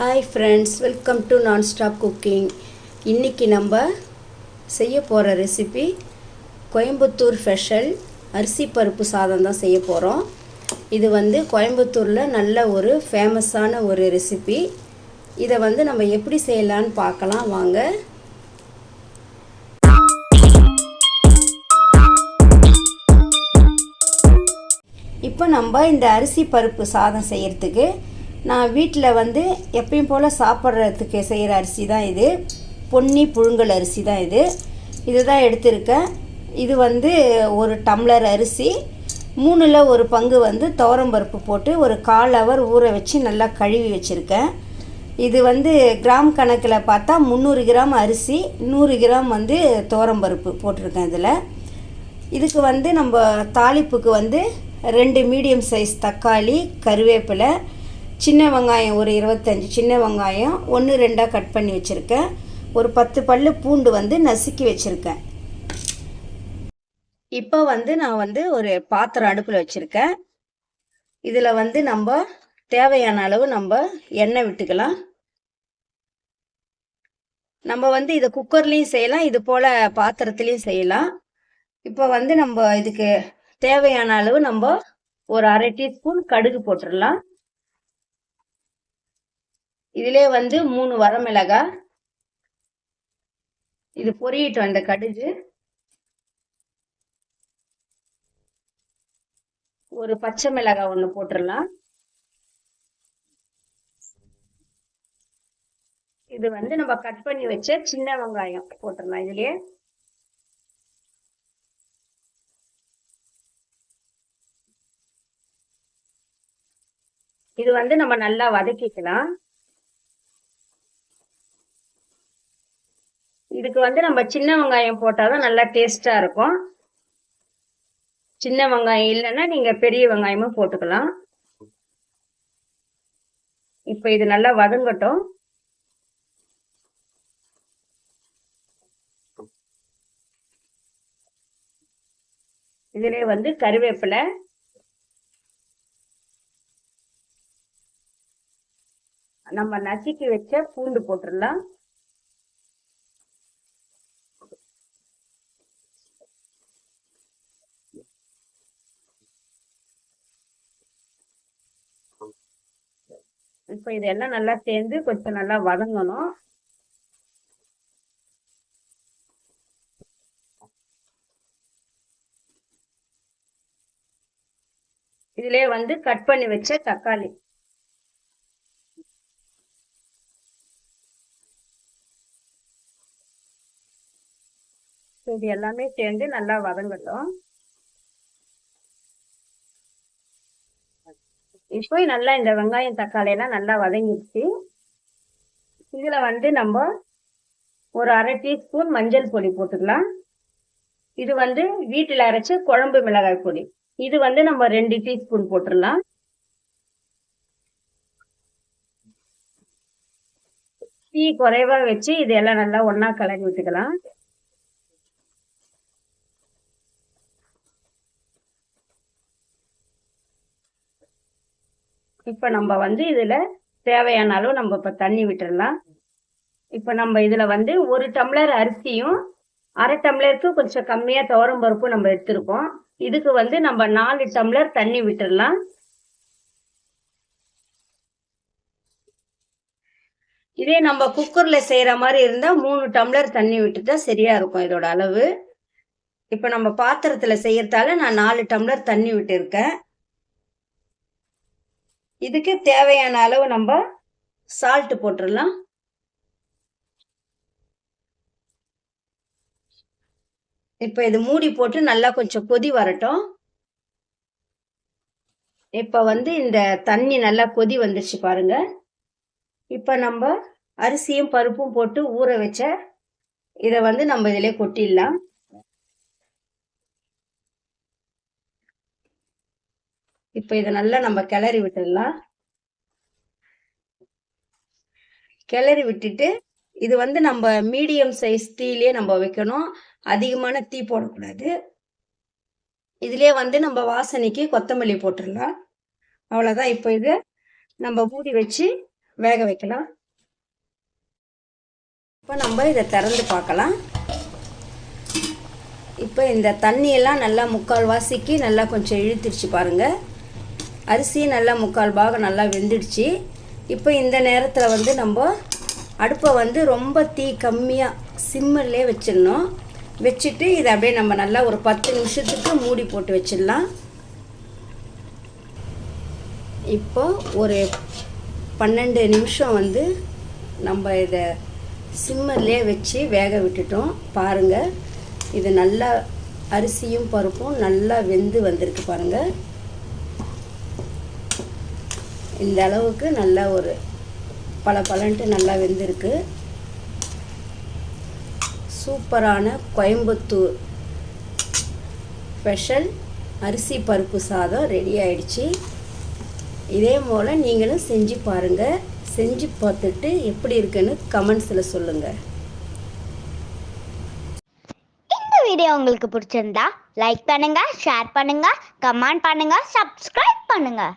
Hi friends welcome to non stop cooking இன்றைக்கி நம்ம செய்ய போகிற ரெசிபி கோயம்புத்தூர் ஸ்பெஷல் அரிசி பருப்பு சாதம் தான் செய்ய போகிறோம் இது வந்து கோயம்புத்தூரில் நல்ல ஒரு ஃபேமஸான ஒரு ரெசிபி இதை வந்து நம்ம எப்படி செய்யலான்னு பார்க்கலாம் வாங்க. இப்போ நம்ம இந்த அரிசி பருப்பு சாதம் செய்கிறதுக்கு நான் வீட்டில் வந்து எப்பயும் போல் சாப்பிட்றதுக்கு செய்கிற அரிசி தான் இது. பொன்னி புழுங்கல் அரிசி தான் இது. இது தான் எடுத்திருக்கேன். இது வந்து ஒரு டம்ளர் அரிசி. மூணில் ஒரு பங்கு வந்து துவரம்பருப்பு போட்டு ஒரு கால் ஹவர் ஊற வச்சு நல்லா கழுவி வச்சுருக்கேன். இது வந்து கிராம் கணக்கில் பார்த்தா முந்நூறு கிராம் அரிசி நூறு கிராம் வந்து துவரம்பருப்பு போட்டிருக்கேன் இதில். இதுக்கு வந்து நம்ம தாளிப்புக்கு வந்து ரெண்டு மீடியம் சைஸ் தக்காளி கருவேப்பிலை சின்ன வெங்காயம் ஒரு இருபத்தஞ்சி சின்ன வெங்காயம் ஒன்று ரெண்டாக கட் பண்ணி வச்சுருக்கேன். ஒரு பத்து பல்லு பூண்டு வந்து நசுக்கி வச்சுருக்கேன். இப்போ வந்து நான் வந்து ஒரு பாத்திரம் அடுப்பில் வச்சுருக்கேன். இதில் வந்து நம்ம தேவையான அளவு நம்ம எண்ணெய் விட்டுக்கலாம். நம்ம வந்து இதை குக்கர்லேயும் செய்யலாம் இது போல் பாத்திரத்துலேயும் செய்யலாம். இப்போ வந்து நம்ம இதுக்கு தேவையான அளவு நம்ம ஒரு அரை டீஸ்பூன் கடுகு போட்டுடலாம். இதிலே வந்து மூணு வரமிளகா இது பொரியட்டு வந்த கடுகு ஒரு பச்சை மிளகாய் ஒன்று போட்டுடலாம் இது வந்து நம்ம கட் பண்ணி வச்ச சின்ன வெங்காயம் போட்டுடலாம் இதுலயே இது வந்து நம்ம நல்லா வதக்கிக்கலாம். இதுக்கு வந்து நம்ம சின்ன வெங்காயம் போட்டாதான் நல்லா டேஸ்டா இருக்கும். சின்ன வெங்காயம் இல்லைன்னா நீங்க பெரிய வெங்காயமும் போட்டுக்கலாம். இப்ப இது நல்லா வதங்கட்டும். இதுல வந்து கருவேப்பிலை. நம்ம நசுக்கி வச்ச பூண்டு போட்டுடலாம். இப்போ இதெல்லாம் நல்லா சேர்ந்து கொஞ்சம் நல்லா வதங்கணும். இதுலயே வந்து கட் பண்ணி வச்ச தக்காளி. இது எல்லாமே சேர்ந்து நல்லா வதங்கட்டும். இப்போ நல்லா இந்த வெங்காயம் தக்காளி எல்லாம் நல்லா வதங்கிடுச்சு. இதில் வந்து நம்ம ஒரு அரை டீஸ்பூன் மஞ்சள் பொடி போட்டுக்கலாம். இது வந்து வீட்டில் அரைச்ச குழம்பு மிளகாய் பொடி. இது வந்து நம்ம ரெண்டு டீஸ்பூன் போட்டுடலாம். டீ குறைவாக வச்சு இது எல்லாம் நல்லா ஒன்றா கலக்கி விட்டுக்கலாம். இப்போ நம்ம வந்து இதில் தேவையான அளவு நம்ம இப்போ தண்ணி விட்டுடலாம் இப்போ நம்ம இதில் வந்து ஒரு டம்ளர் அரிசியும் அரை டம்ளருக்கு கொஞ்சம் கம்மியாக துவரம் பருப்பும் நம்ம எடுத்திருக்கோம். இதுக்கு வந்து நம்ம நாலு டம்ளர் தண்ணி விட்டுடலாம் இதே நம்ம குக்கரில் செய்கிற மாதிரி இருந்தால் மூணு டம்ளர் தண்ணி விட்டுட்டா சரியாக இருக்கும் இதோட அளவு. இப்போ நம்ம பாத்திரத்தில் செய்யறதால நான் நாலு டம்ளர் தண்ணி விட்டுருக்கேன். இதுக்கு தேவையான அளவு நம்ம சால்ட் போட்டுடலாம். இப்போ இது மூடி போட்டு நல்லா கொஞ்சம் கொதி வரட்டும். இப்போ வந்து இந்த தண்ணி நல்லா கொதி வந்துருச்சு பாருங்க. இப்போ நம்ம அரிசியும் பருப்பும் போட்டு ஊற வச்ச இதை வந்து நம்ம இதிலே கொட்டிடலாம். இப்போ இதை நல்லா நம்ம கிளறி விட்டுடலாம். கிளறி விட்டுட்டு இது வந்து நம்ம மீடியம் சைஸ் தீலே நம்ம வைக்கணும். அதிகமான தீ போடக்கூடாது. இதுலேயே வந்து நம்ம வாசனைக்கு கொத்தமல்லி போட்டுடலாம். அவ்வளோதான் இப்போ இது நம்ம மூடி வச்சு வேக வைக்கலாம். இப்போ நம்ம இதை திறந்து பார்க்கலாம். இப்போ இந்த தண்ணியெல்லாம் நல்லா முக்கால் வாசிக்கு நல்லா கொஞ்சம் இழுத்துடுச்சு பாருங்கள் அரிசி நல்லா முக்கால் பாகம் நல்லா வெந்துடுச்சு. இப்போ இந்த நேரத்தில் வந்து நம்ம அடுப்பை வந்து ரொம்ப தீ கம்மியாக சிம்மர்லேயே வச்சிடணும். வச்சுட்டு இதை அப்படியே நம்ம நல்லா ஒரு பத்து நிமிஷத்துக்கு மூடி போட்டு வச்சிடலாம். இப்போ ஒரு பன்னெண்டு நிமிஷம் வந்து நம்ம இதை சிம்மர்லேயே வச்சு வேக விட்டுட்டோம். பாருங்கள் இது நல்லா அரிசியும் பருப்பும் நல்லா வெந்து வந்திருக்கு பாருங்கள் இந்த அளவுக்கு நல்லா ஒரு பல பலன்ட்டு நல்லா வெந்திருக்கு. சூப்பரான கோயம்புத்தூர் ஸ்பெஷல் அரிசி பருப்பு சாதம் ரெடி ஆயிடுச்சு. இதே போல் நீங்களும் செஞ்சு பாருங்கள் செஞ்சு பார்த்துட்டு எப்படி இருக்குன்னு கமெண்ட்ஸில் சொல்லுங்கள் இந்த வீடியோ உங்களுக்கு பிடிச்சிருந்தா லைக் பண்ணுங்கள் ஷேர் பண்ணுங்கள் கமெண்ட் பண்ணுங்கள் சப்ஸ்கிரைப் பண்ணுங்கள்